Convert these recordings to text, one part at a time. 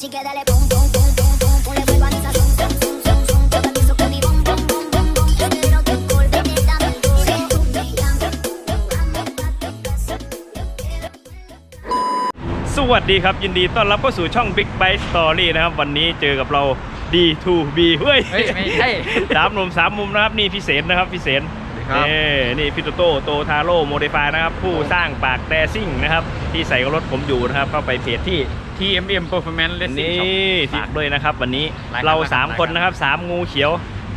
สวัสดีครับ ยินดีต้อนรับเข้าสู่ช่อง Big Bite Story นะครับ วันนี้เจอกับเรา D2B เฮ้ยเฮ้ยไม่ใช่ สามหนุ่มสามมุมนะครับ นี่พี่เสนนะครับพี่เสนครับนี่นี่พี่โตโต้โตทาโร่โมเดฟายนะครับ ผู้สร้างปากแดซิ่งนะครับ ที่ใส่กับรถผมอยู่นะครับ เข้าไปเพจที่ TMM Performance Racing นี่ Shop ฝากด้วยนะครับ วันนี้รายการเรารายการสามคนนะครับสามงูเขียว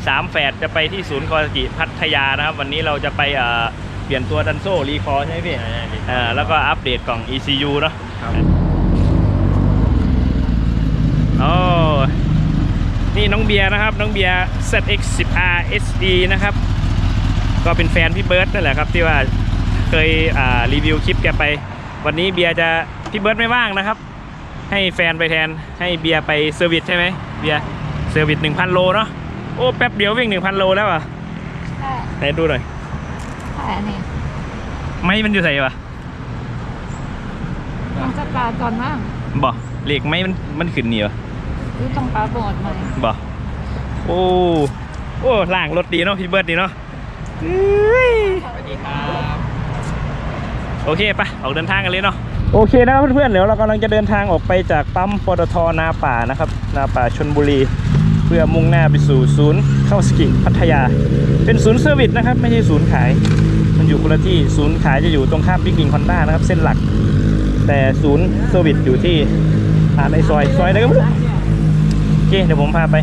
สามแฝดจะไปที่ศูนย์คอสกิพัทยานะครับ วันนี้เราจะไปเอ่อเปลี่ยนตัวดันโซ่รีคอร์ใช่ไหมพี่ใช่ใช่พี่เอ่อแล้วก็อัปเดตกล่อง ECU เนาะครับ โอ้นี่น้องเบียร์นะครับ น้องเบียร์ ZX10R SD นะครับ ก็เป็นแฟนพี่เบิร์ดนั่นแหละครับ ที่ว่าเคยอ่ารีวิวคลิปแกไป วันนี้เบียร์จะพี่เบิร์ดไม่ว่างนะครับ ให้แฟนไปแทนให้เบียร์ไปเซอร์วิสใช่ไหมเบียร์เซอร์วิส1,000โลเนาะโอ้แป๊บเดียววิ่ง1,000โลแล้วอะใช่ไหนดูหน่อยใช่นี่ไม่มันอยู่ใส่ปะต้องจัดปลาก่อนมั้งบ่เหล็กไม่มันมันขึ้นนี่ปะหรือต้องปลาบอดไหมบ่โอ้โอ้ล่างรถดีเนาะพี่เบิร์ดดีเนาะเอ้ยสวัสดีครับ โอเคปะออกเดินทางกันเลยเนาะ โอเคนะครับเพื่อนๆเดี๋ยวเรากำลังจะเดินทางออกไปจากปั๊มปตทนาป่านะครับ นาป่าชนบุรี เพื่อมุ่งหน้าไปสู่ศูนย์เข้าสกิพัทยา เป็นศูนย์เซอร์วิสนะครับ ไม่ใช่ศูนย์ขาย มันอยู่คนละที่ศูนย์ขายจะอยู่ตรงข้ามบิ๊กลิงคอนด้านะครับ เส้นหลัก แต่ศูนย์เซอร์วิสอยู่ที่ผ่านในซอยซอยไหนก็ไม่รู้โอเคเดี๋ยวผมพาไป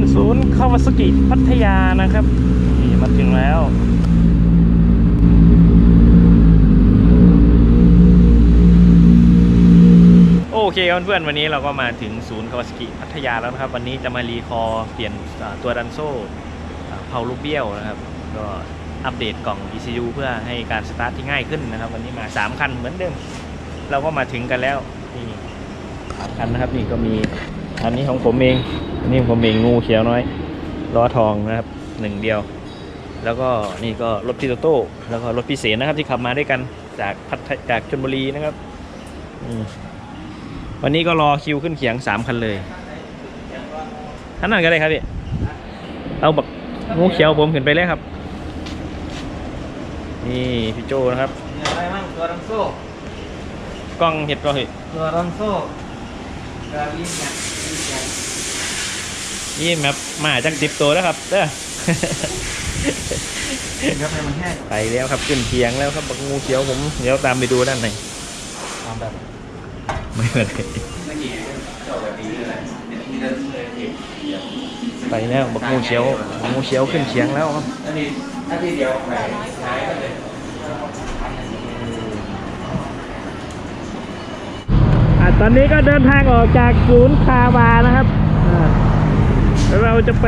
นะครับเพื่อนศูนย์คาวาสกิพัทยานะครับ นี่มาถึงแล้ว โอเคเพื่อนๆวันนี้เราก็มาถึงศูนย์คาวาสกิพัทยาแล้วนะครับ วันนี้จะมารีคอร์เปลี่ยนตัวดันโซ่เพาลูกเบี้ยวนะครับ ก็อัปเดตกล่อง ECU เพื่อให้การสตาร์ทที่ง่ายขึ้นนะครับ วันนี้มา 3 คันเหมือนเดิม เราก็มาถึงกันแล้วนี่คันนะครับนี่ก็มี อันนี้ของผมเองอันนี้ของผมเองงูเขียวน้อยล้อทองนะครับหนึ่งเดียว แล้วก็นี่ก็รถพี่โตโต้แล้วก็รถพี่เสนนะครับที่ขับมาด้วยกันจากพัทจากชลบุรีนะครับอืมวันนี้ก็รอคิวขึ้นเขียงสามคันเลยท่านนั้นก็ได้ครับพี่เอาบักงูเขียวผมขึ้นไปเลยครับ นี่พี่โจนะครับมีอะไรบ้างตัวรังโซ่กล้องเห็ดก็เห็ดตัวรังโซ่กาลินเนี่ยลิ นเนี่ยยี่แมปมาจากดิบตัวแล้วครับเด้อครับให้มันแห้งไปแล้วครับขึ้นเคียงแล้วครับบักงูเขียวผมเดี๋ยวตามไปดูด้านในทำแบบไม่เป็นไรเมื่อกี้เจ้าแบบนี้เลยเนี่ยที่เดินเลยเก็บไปแล้วบักงูเขียวบักงูเขียวขึ้นเคียงแล้วครับนาทีนาทีเดียวไปใช้กันเลยตอนนี้ก็เดินทางออกจากศูนย์คาวานะครับอ่า แล้วเราจะไป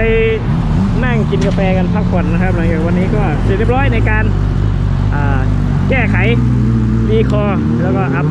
นั่งกินกาแฟกันพักผ่อนนะครับหลังจากวันนี้ก็เสร็จเรียบร้อยในการแก้ไขรีคอแล้วก็อัพ